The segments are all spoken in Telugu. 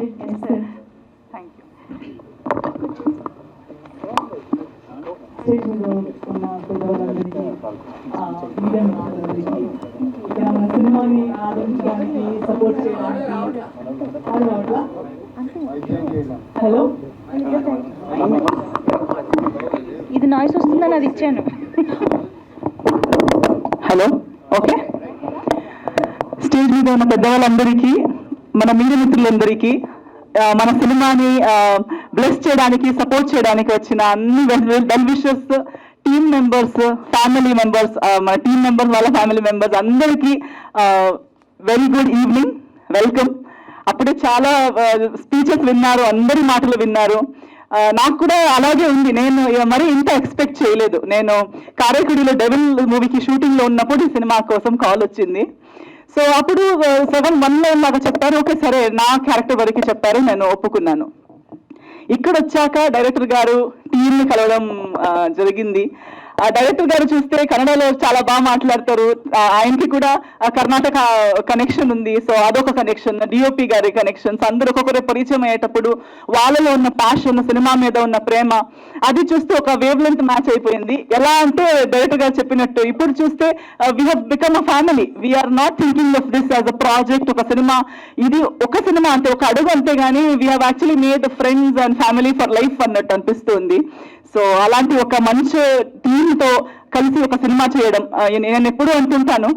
సార్ థ్యాంక్ యూ స్టేజ్ మీద ఉన్న పెద్దవాళ్ళందరికీ మీడియా మిత్రులందరికీ ఇక్కడ మన సినిమాని ఆదరించడానికి సపోర్ట్ చేయడానికి హలో ఇది నాయిస్ వస్తుందని అది ఇచ్చాను. హలో ఓకే స్టేజ్ మీద ఉన్న పెద్దవాళ్ళందరికీ మన మీడియా మిత్రులందరికీ మన సినిమాని బ్లెస్ చేయడానికి సపోర్ట్ చేయడానికి వచ్చిన అన్ని well wishers team members family members మన టీమ్ మెంబర్స్ వాళ్ళ ఫ్యామిలీ మెంబర్స్ అందరికీ వెరీ గుడ్ ఈవినింగ్ వెల్కమ్ అప్పుడే చాలా స్పీచెస్ విన్నారు అందరి మాటలు విన్నారు. నాకు కూడా అలాగే ఉంది. నేను మరి ఇంత ఎక్స్పెక్ట్ చేయలేదు. నేను కారైకుడిలో డెవిల్ మూవీకి షూటింగ్లో ఉన్నప్పుడు ఈ సినిమా కోసం కాల్ వచ్చింది. సో అప్పుడు uh, సెవెన్ వన్లో లాగా చెప్పారు ఓకే సరే నా క్యారెక్టర్ వరకు చెప్పారు నేను ఒప్పుకున్నాను. ఇక్కడ వచ్చాక డైరెక్టర్ గారు టీమ్ కలవడం uh, జరిగింది. డైరెక్టర్ గారు చూస్తే కన్నడలో చాలా బాగా మాట్లాడతారు. ఆయనకి కూడా కర్ణాటక కనెక్షన్ ఉంది. సో అదొక కనెక్షన్ డిఓపి గారి కనెక్షన్స్ అందరూ ఒక్కొక్కరు పరిచయం అయ్యేటప్పుడు వాళ్ళలో ఉన్న ప్యాషన్ సినిమా మీద ఉన్న ప్రేమ అది చూస్తే ఒక వేవ్ లెంత్ మ్యాచ్ అయిపోయింది. ఎలా అంటే డైరెక్టర్ గారు చెప్పినట్టు ఇప్పుడు చూస్తే we have become a family we are not thinking of this as a project ఒక సినిమా. ఇది ఒక సినిమా అంటే ఒక అడుగు అంతే కానీ we have actually made friends and family for life అన్నట్టు అనిపిస్తుంది. సో అలాంటి ఒక మంచి టీంతో కలిసి ఒక సినిమా చేయడం నేను ఎప్పుడూ అంటుంటాను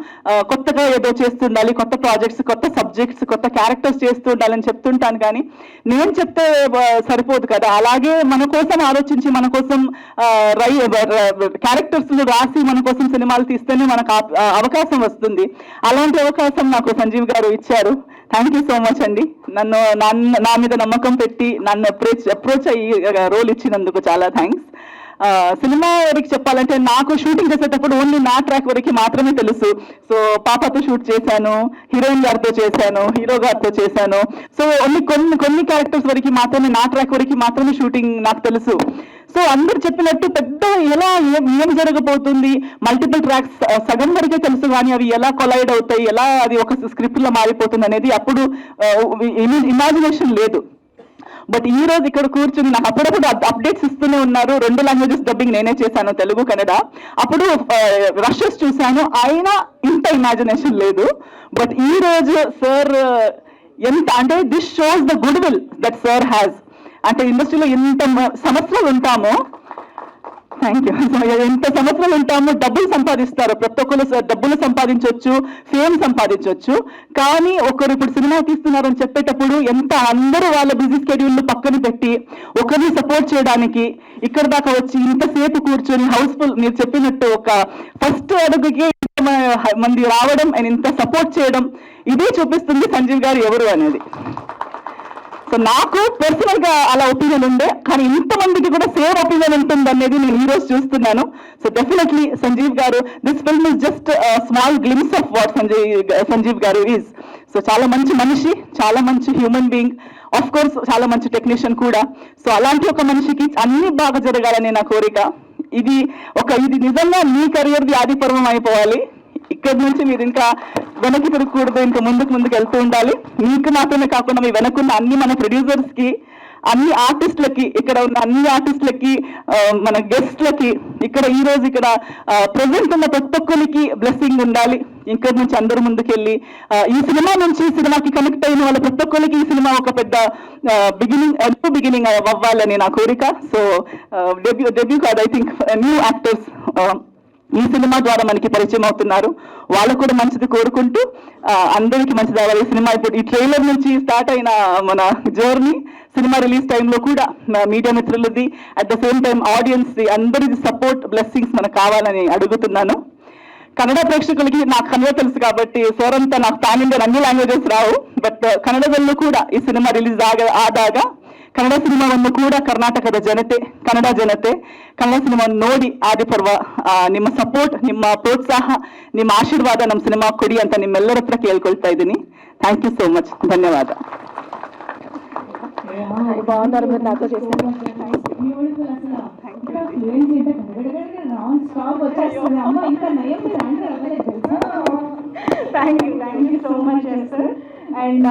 కొత్తగా ఏదో చేస్తుండాలి కొత్త ప్రాజెక్ట్స్ కొత్త సబ్జెక్ట్స్ కొత్త క్యారెక్టర్స్ చేస్తూ ఉండాలని చెప్తుంటాను కానీ నేను చెప్తే సరిపోదు కదా. అలాగే మన కోసం ఆలోచించి మన కోసం రై క్యారెక్టర్స్ రాసి మన కోసం సినిమాలు తీస్తేనే మనకు అవకాశం వస్తుంది. అలాంటి అవకాశం నాకు సంజీవ్ గారు ఇచ్చారు. థ్యాంక్ యూ సో మచ్ అండి. నన్ను నన్ను- నా మీద నమ్మకం పెట్టి నన్ను అప్రోచ్ అప్రోచ్ అయ్యి రోల్ ఇచ్చినందుకు చాలా థ్యాంక్స్ సినిమా వరకు చెప్పాలంటే నాకు షూటింగ్ చేసేటప్పుడు ఓన్లీ నా ట్రాక్ వరకు మాత్రమే తెలుసు. సో పాపతో షూట్ చేశాను హీరోయిన్ గారితో చేశాను హీరో గారితో చేశాను. సో ఓన్లీ కొన్ని కొన్ని క్యారెక్టర్స్ వరకు మాత్రమే నా ట్రాక్ వరకు మాత్రమే షూటింగ్ నాకు తెలుసు. సో అందరు చెప్పినట్టు పెద్ద ఎలా ఏం జరగబోతుంది మల్టిపుల్ ట్రాక్స్ సగం వరకే తెలుసు కానీ అవి ఎలా కొలైడ్ అవుతాయి ఎలా అది ఒక స్క్రిప్ట్లో మారిపోతుంది అనేది అప్పుడు ఇమాజినేషన్ లేదు. బట్ ఈ రోజు ఇక్కడ కూర్చుని నాకు అప్పుడప్పుడు అప్డేట్స్ ఇస్తూనే ఉన్నారు. రెండు లాంగ్వేజెస్ డబ్బింగ్ నేనే చేశాను తెలుగు కన్నడ. అప్పుడు రషెస్ చూశాను. అయినా ఇంత ఇమాజినేషన్ లేదు. బట్ ఈ రోజు సార్ ఎంత అంటే this shows the good will that sir has అంటే ఇండస్ట్రీలో ఎంత సంవత్సరాలు ఉంటామో. థ్యాంక్ యూ ఎంత సంవత్సరాలు ఉంటాము డబ్బులు సంపాదిస్తారు. ప్రతి ఒక్కరు డబ్బులు సంపాదించవచ్చు ఫేమ్ సంపాదించవచ్చు కానీ ఒకరు ఇప్పుడు సినిమా తీస్తున్నారని చెప్పేటప్పుడు ఎంత అందరూ వాళ్ళ బిజీ స్కెడ్యూల్ పక్కన పెట్టి ఒకరిని సపోర్ట్ చేయడానికి ఇక్కడ దాకా వచ్చి ఇంతసేపు కూర్చొని హౌస్ఫుల్ మీరు చెప్పినట్టు ఒక ఫస్ట్ అడుగుకి మంది రావడం అండ్ ఇంత సపోర్ట్ చేయడం ఇదే చూపిస్తుంది సంజీవ్ గారు ఎవరు అనేది. సో నాకు పర్సనల్గా అలా ఒపీనియన్ ఉండే కానీ ఇంతమందికి కూడా సేమ్ ఒపీనియన్ ఉంటుంది అనేది నేను ఈ రోజు చూస్తున్నాను. So definitely Sanjeev garu this film is just small glimpse of what Sanjeev Sanjeev garu is so చాలా మంచి మనిషి చాలా మంచి హ్యూమన్ బీయింగ్ ఆఫ్ కోర్స్ చాలా మంచి టెక్నీషియన్ కూడా. సో అలాంటి ఒక మనిషికి అన్ని బాగా జరగాలని నా కోరిక. ఇది ఒక ఇది నిజంగా మీ కెరియర్ది ఆది పర్వం అయిపోవాలి. ఇక్కడి నుంచి మీరు ఇంకా వెనక్కి తిరగకూడదు ఇంకా ముందుకు ముందుకు వెళ్తూ ఉండాలి. మీకు మాత్రమే కాకుండా మీ వెనకున్న అన్ని మన ప్రొడ్యూసర్స్కి అన్ని ఆర్టిస్టులకి ఇక్కడ ఉన్న అన్ని ఆర్టిస్టులకి మన గెస్ట్లకి ఇక్కడ ఈ రోజు ఇక్కడ ప్రజెంట్ ఉన్న ప్రతి ఒక్కరికి బ్లెస్సింగ్ ఉండాలి. ఇక్కడ నుంచి అందరూ ముందుకెళ్ళి ఈ సినిమా నుంచి ఈ సినిమాకి కనెక్ట్ అయిన వాళ్ళ ప్రతి ఒక్కరికి ఈ సినిమా ఒక పెద్ద బిగినింగ్ న్యూ బిగినింగ్ అవ్వాలని నా కోరిక. సో డెబ్యూ డెబ్యూ కాదు ఐ థింక్ న్యూ యాక్టర్స్ ఈ సినిమా ద్వారా మనకి పరిచయం అవుతున్నారు. వాళ్ళకు కూడా మంచిది కోరుకుంటూ అందరికీ మంచిది అవ్వాలి. సినిమా ఇప్పుడు ఈ ట్రైలర్ నుంచి స్టార్ట్ అయిన మన జర్నీ సినిమా రిలీజ్ టైంలో కూడా media మిత్రులది at the same time audience అందరిది సపోర్ట్ బ్లెస్సింగ్స్ మనకు కావాలని అడుగుతున్నాను. కన్నడ ప్రేక్షకులకి నాకు కన్నడ తెలుసు కాబట్టి సోరంతా నాకు పాన్ అన్ని లాంగ్వేజెస్ రావు. బట్ కన్నడలో కూడా ఈ సినిమా రిలీజ్ ఆగా ఆదాగా ಕನ್ನಡ ಸಿನಿಮಾವನ್ನು ಕೂಡ ಕರ್ನಾಟಕದ ಜನತೆ ಕನ್ನಡ ಜನತೆ ಕನ್ನಡ ಸಿನಿಮಾವನ್ನು ನೋಡಿ ಆದಿಪರ್ವ ಆ, ನಿಮ್ಮ ಸಪೋರ್ಟ್ ನಿಮ್ಮ ಪ್ರೋತ್ಸಾಹ ನಿಮ್ಮ ಆಶೀರ್ವಾದ ನಮ್ಮ ಸಿನಿಮಾ ಕೊಡಿ ಅಂತ ನಿಮ್ಮೆಲ್ಲರ ಹತ್ರ ಕೇಳ್ಕೊಳ್ತಾ ಇದ್ದೀನಿ ಥ್ಯಾಂಕ್ ಯು ಸೋ ಮಚ್ ಧನ್ಯವಾದ బాగున్నారు మీరు నాతో చేశారు thank you thank you so much sir and